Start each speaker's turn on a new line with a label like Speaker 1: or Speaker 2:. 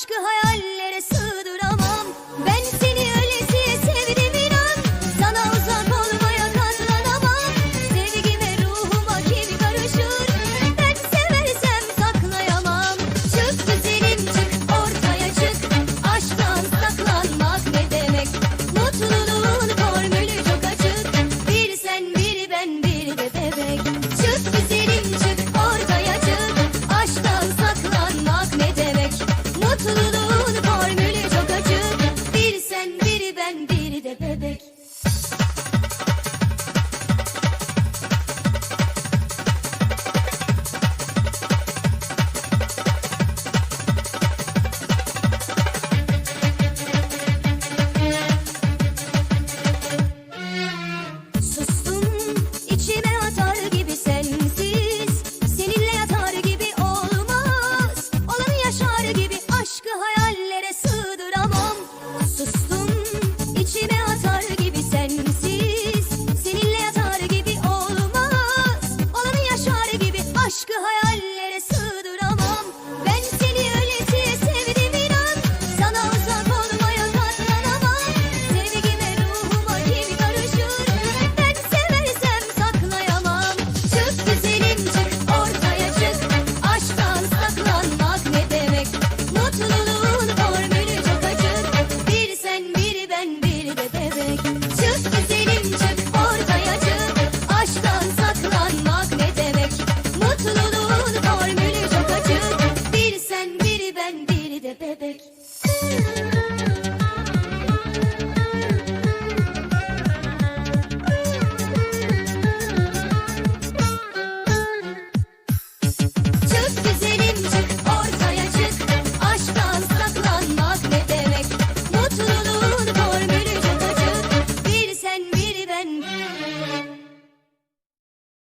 Speaker 1: aşkı hayallere sığdıramam. Ben seni ölesiye sevdim inan. Sana uzak olmaya katlanamam. Sevgime ruhuma kim karışır? Ben seversem saklayamam. Çık güzelim çık ortaya çık. Aşktan saklanmak ne demek? Mutluluğun formülü çok açık. Bir sen bir ben bir de bebek. Biri ben biri de